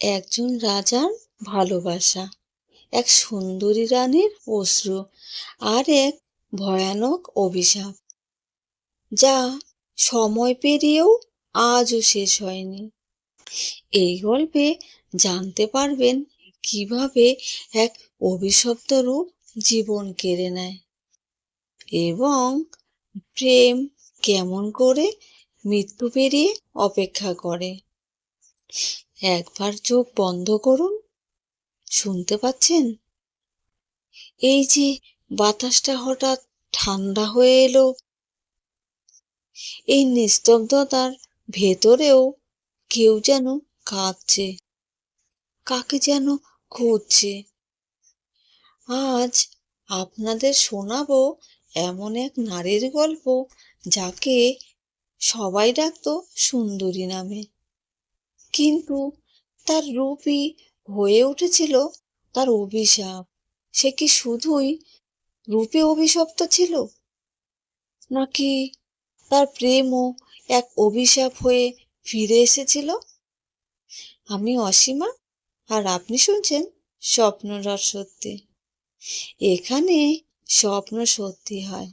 একজন রাজার ভালোবাসা, এক সুন্দরী রানীর অশ্রু আর এক ভয়ানক অভিশাপ, যা সময় পেরিয়েও আজও শেষ হয়নি। এই গল্পে জানতে পারবেন কীভাবে এক অভিশপ্ত রূপ জীবন কেড়ে নেয় এবং প্রেম কেমন করে মৃত্যু পেরিয়ে অপেক্ষা করে। একবার চোখ বন্ধ করুন। শুনতে পাচ্ছেন? এই যে বাতাসটা হঠাৎ ঠান্ডা হয়ে এলো। এই নিস্তব্ধতার ভেতরেও কেউ যেন কাঁদছে। কাকে যেন খুঁজছে। আজ আপনাদের শোনাবো এমন এক নারীর গল্প যাকে সবাই ডাকতো সুন্দরী নামে। কিন্তু তার রূপই হয়ে উঠেছিল তার অভিশাপ। সে কি শুধুই রূপে অভিশপ্ত ছিল? নাকি তার প্রেমও এক অভিশাপ হয়ে ফিরে এসেছিল? আমি অসীমা, আর আপনি শুনছেন স্বপ্নরস সত্যি। এখানে স্বপ্ন সত্যি হয়।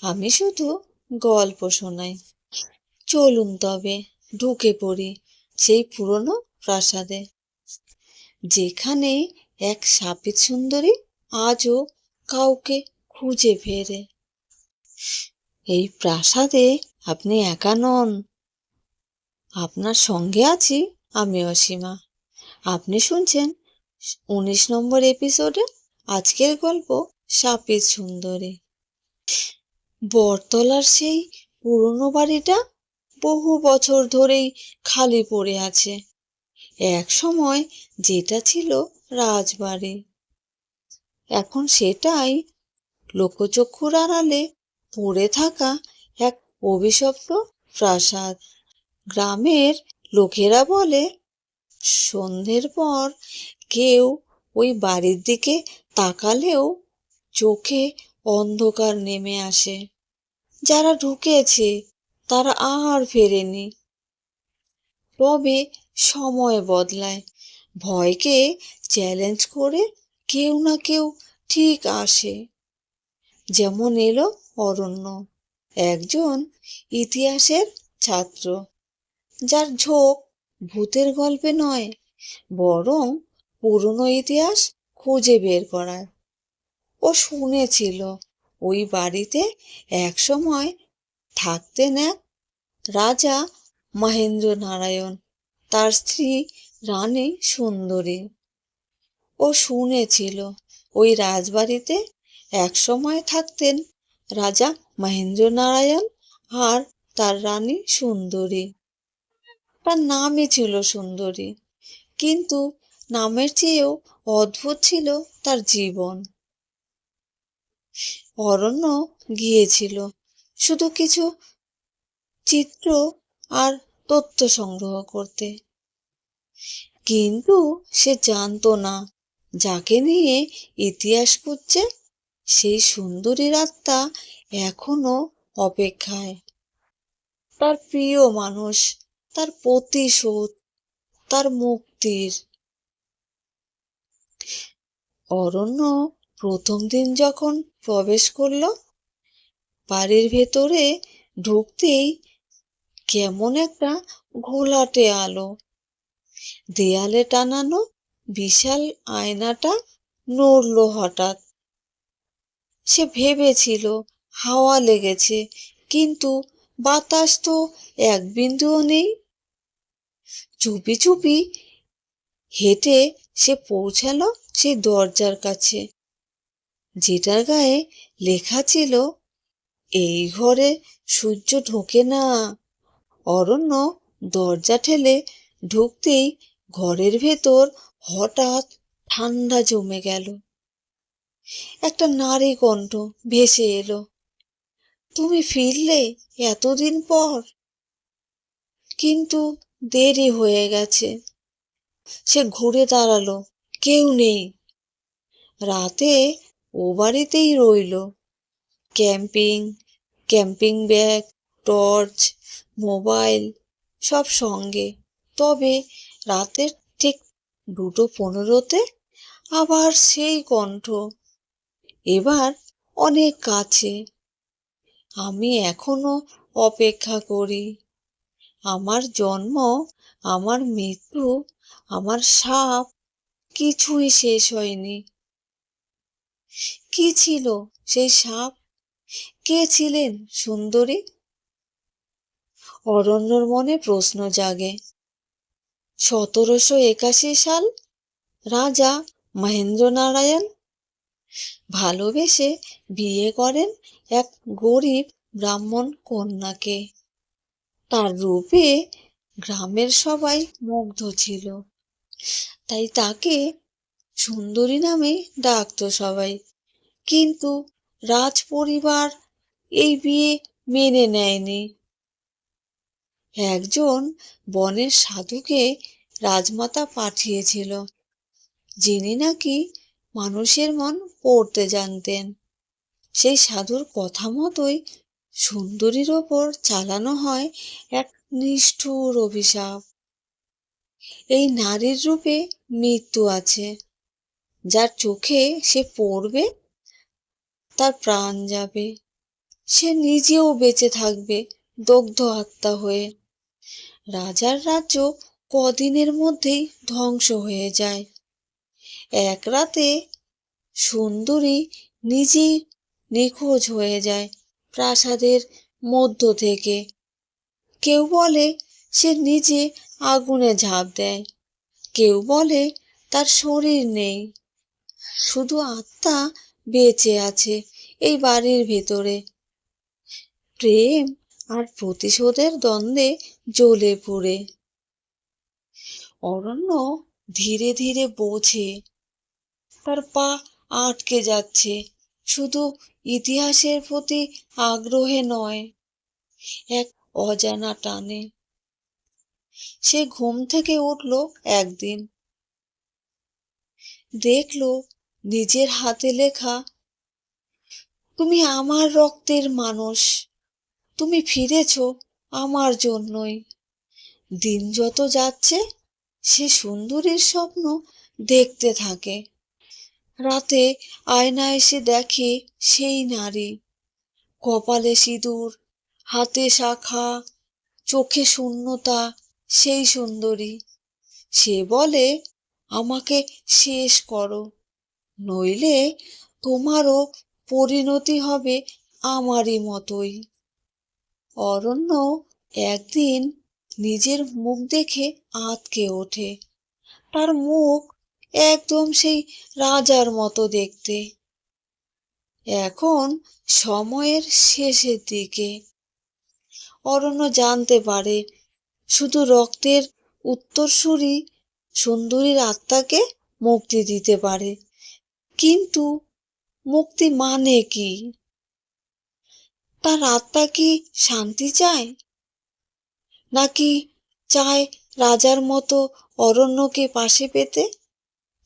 আমি শুধু গল্প শোনাই। চলুন তবে, ঢুকে পড়ি। সেই পুরনো প্রাসাদে। যেখানে এক সাপিত সুন্দরী আজও কাউকে খুঁজে ফেরে। এই প্রাসাদে আপনি একা নন। আপনার সঙ্গে আছি আমি অসীমা। আপনি শুনছেন উনিশ নম্বর এপিসোডে আজকের গল্প সাপিত সুন্দরী। বটতলার সেই পুরনো বাড়িটা বহু বছর ধরেই খালি পড়ে আছে। এক সময় যেটা ছিল রাজবাড়ি। এখন সেটাই লোকচক্ষুর আড়ালে পড়ে থাকা এক অভিশপ্ত প্রাসাদ। গ্রামের লোকেরা বলে, সন্ধ্যের পর কেউ ওই বাড়ির দিকে তাকালেও চোখে অন্ধকার নেমে আসে। যারা ঢুকেছে তারা আর ফেরেনি। তবে সময় বদলায়। ভয়কে চ্যালেঞ্জ করে কেউ না কেউ ঠিক আসে। যেমন এলো অরণ্য, একজন ইতিহাসের ছাত্র, যার ঝোঁক ভূতের গল্পে নয়, বরং পুরনো ইতিহাস খুঁজে বের করার। ও শুনেছিল, ওই বাড়িতে একসময় থাকতেন এক রাজা মহেন্দ্র নারায়ণ তার স্ত্রী রানী সুন্দরী। ও শুনেছিল, ওই রাজবাড়িতে এক সময় থাকতেন রাজা মহেন্দ্র নারায়ণ আর তার রানী সুন্দরী। তার নামই ছিল সুন্দরী, কিন্তু নামের চেয়েও অদ্ভুত ছিল তার জীবন। অরণ্য গিয়েছিল শুধু কিছু চিত্র আর তথ্য সংগ্রহ করতে। কিন্তু সে জানতো না, যাকে নিয়ে ইতিহাস খুঁজছে সেই সুন্দরীর আত্মা এখনও অপেক্ষায়। তার প্রিয় মানুষ, তার প্রতিশোধ, তার মুক্তির। অরণ্য প্রথম দিন যখন প্রবেশ করল বাড়ির ভেতরে ঢুকতেই কেমন একটা ঘোলাটে আলো। দেয়ালে টানানো বিশাল আয়নাটা নড়ল হঠাৎ। সে ভেবেছিল, হাওয়া লেগেছে, কিন্তু বাতাস তো এক বিন্দুও নেই। চুপি চুপি হেঁটে সে পৌঁছালো সেই দরজার কাছে। যেটার গায়ে লেখা ছিল এই ঘরে সূর্য ঢোকে না। অরণ্য দরজা ঠেলে ঢুকতেই ঘরের ভেতর হঠাৎ ঠান্ডা জমে গেল। একটা নারী কণ্ঠ ভেসে এলো, তুমি ফিরলে এতদিন পর? কিন্তু দেরি হয়ে গেছে। সে ঘুরে দাঁড়াল, কেউ নেই। রাতে ও বাড়িতেই রইল। Camping camping bag, torch, mobile, সব সঙ্গে। তবে রাতের ঠিক দুটো পনেরোতে আবার সেই কণ্ঠ। এবার অনেক কাছে। আমি এখনও অপেক্ষা করি। আমার জন্ম, আমার মৃত্যু, আমার সাপ, কিছুই শেষ হয়নি। কি ছিল সেই সাপ? কে ছিলেন সুন্দরী? অরণ্যর মনে প্রশ্ন জাগে। সতেরোশো একাশি সাল, রাজা মহেন্দ্রনারায়ণ ভালোবেসে বিয়ে করেন এক গরিব ব্রাহ্মণ কন্যাকে। তার রূপে গ্রামের সবাই মুগ্ধ ছিল। তাই তাকে সুন্দরী নামে ডাকতো সবাই। কিন্তু রাজ পরিবার এই বিয়ে মেনে নেয়নি। একজন বনের সাধুকে রাজমাতা পাঠিয়েছিল, যিনি নাকি মানুষের মন পড়তে জানতেন। সেই সাধুর কথা মতোই সুন্দরীর ওপর চালানো হয় এক নিষ্ঠুর অভিশাপ। এই নারীর রূপে মৃত্যু আছে, যার চোখে সে পড়বে তার প্রাণ যাবে। সে নিজেও বেঁচে থাকবে দগ্ধ আত্মা হয়ে। রাজার রাজ্য কদিনের মধ্যেই ধ্বংস হয়ে যায়। এক রাতে সুন্দরী নিজেই নিখোঁজ হয়ে যায় প্রাসাদের মধ্য থেকে। কেউ বলে সে নিজে আগুনে ঝাঁপ দেয়। কেউ বলে তার শরীর নেই। শুধু আত্মা বেঁচে আছে এই বাড়ির ভেতরে। প্রেম আর প্রতিশোধের দ্বন্দ্বে জ্বলে পড়ে। অরণ্য ধীরে ধীরে বোঝে, তার পা আটকে যাচ্ছে, শুধু ইতিহাসের প্রতি আগ্রহে নয়, এক অজানা টানে। সে ঘুম থেকে উঠল একদিন, দেখল নিজের হাতে লেখা। তুমি আমার রক্তের মানুষ। তুমি ফিরেছ আমার জন্যই। দিন যত যাচ্ছে, সে সুন্দরীর স্বপ্ন দেখতে থাকে। রাতে আয়না এসে দেখে সেই নারী। কপালে সিঁদুর, হাতে শাখা, চোখে শূন্যতা, সেই সুন্দরী। সে বলে, আমাকে শেষ করো। নইলে তোমারও পরিণতি হবে আমারই মতোই। অরণ্য একদিন নিজের মুখ দেখে আঁতকে ওঠে। তার মুখ একদম সেই রাজার মতো দেখতে। এখন সময়ের শেষের দিকে। অরণ্য জানতে পারে, শুধু রক্তের উত্তরসূরি সুন্দরীর আত্মাকে মুক্তি দিতে পারে। কিন্তু মুক্তি মানে কি? তার আত্মা কি শান্তি চায়? নাকি চায় রাজার মতো অরণ্যকে পাশে পেতে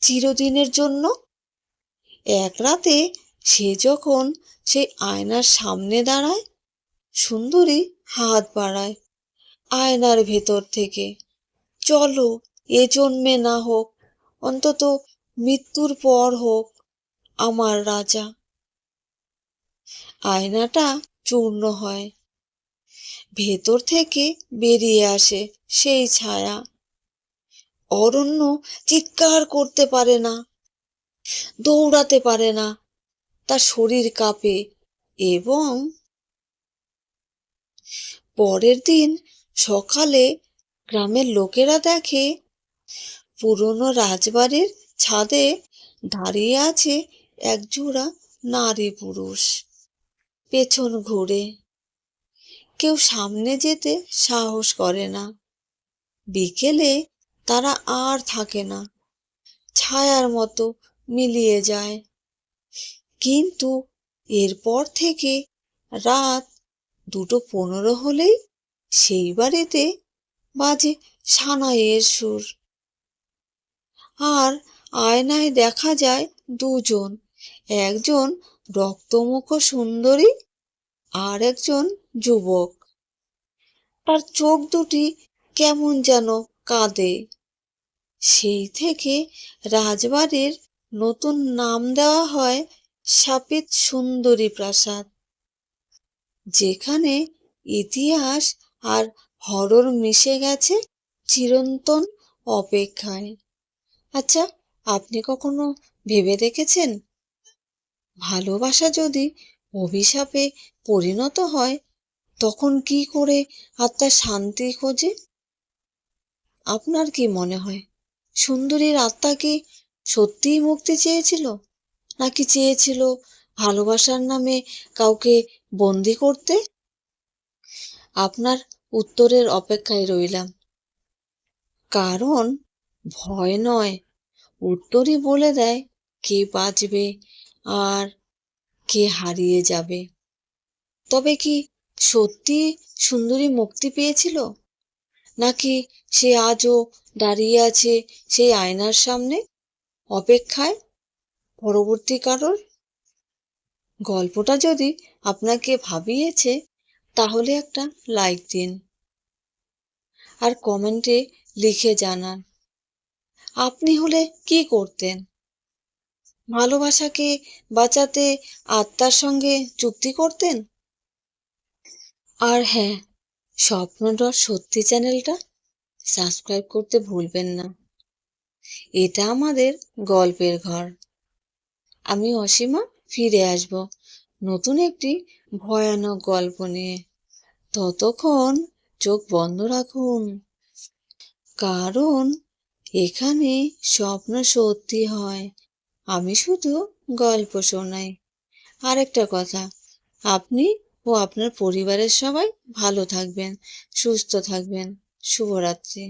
চিরদিনের জন্য? এক রাতে সে যখন সেই আয়নার সামনে দাঁড়ায়, সুন্দরী হাত বাড়ায় আয়নার ভেতর থেকে। চলো এ জন্মে না হোক, অন্তত মৃত্যুর পর হোক আমার রাজা। আয়নাটা চূর্ণ হয়। ভেতর থেকে বেরিয়ে আসে সেই ছায়া। অরণ্য চিৎকার করতে পারে না, দৌড়াতে পারে না, তার শরীর কাঁপে এবং পরের দিন সকালে গ্রামের লোকেরা দেখে পুরনো রাজবাড়ির ছাদে দাঁড়িয়ে আছে একজোড়া নারী পুরুষ। পেছন ঘুরে। কেউ সামনে যেতে সাহস করে না। বিকেলে তারা আর থাকে না। ছায়ার মতো মিলিয়ে যায়। কিন্তু এরপর থেকে রাত দুটো পনেরো হলেই সেই বাড়িতে বাজে সানাইয়ের সুর। আর আয়নায় দেখা যায় দুজন। একজন রক্তমুখ সুন্দরী আর একজন যুবক। তার চোখ দুটি কেমন যেন কাঁদে। সেই থেকে রাজবাড়ির নতুন নাম দেওয়া হয় সাপিত সুন্দরী প্রাসাদ, যেখানে ইতিহাস আর হরর মিশে গেছে চিরন্তন অপেক্ষায়। আচ্ছা আপনি কখনো ভেবে দেখেছেন ভালোবাসা যদি অভিশাপে পরিণত হয়, তখন কি করে আত্মার শান্তি খোঁজে? আপনার কি মনে হয়? সুন্দরীর আত্মা কি সত্যিই মুক্তি চেয়েছিল? নাকি চেয়েছিল ভালোবাসার নামে কাউকে বন্দি করতে? আপনার উত্তরের অপেক্ষায় রইলাম। কারণ ভয় নয়, উত্তরই বলে দেয় কে বাঁচবে আর কে হারিয়ে যাবে? তবে কি সত্যি সুন্দরী মুক্তি পেয়েছিল? নাকি সে আজও দাঁড়িয়ে আছে সেই আয়নার সামনে, অপেক্ষায়? পরবর্তী কারোর? গল্পটা যদি আপনাকে ভাবিয়েছে, তাহলে একটা লাইক দিন। আর কমেন্টে লিখে জানান, আপনি হলে কি করতেন? ভালোবাসাকে বাঁচাতে আত্মার সঙ্গে চুক্তি করতেন? আর হ্যাঁ স্বপ্নডট সত্যি চ্যানেলটা সাবস্ক্রাইব করতে ভুলবেন না। এটা আমাদের গল্পের ঘর। আমি অসীমা, ফিরে আসব নতুন একটি ভয়ানক গল্প নিয়ে। ততক্ষণ চোখ বন্ধ রাখুন, কারণ এখানে স্বপ্ন সত্যি হয়। আমি শুধু গল্প শোনাই। আরেকটা কথা, আপনি ও আপনার পরিবারের সবাই ভালো থাকবেন, সুস্থ থাকবেন। শুভরাত্রি।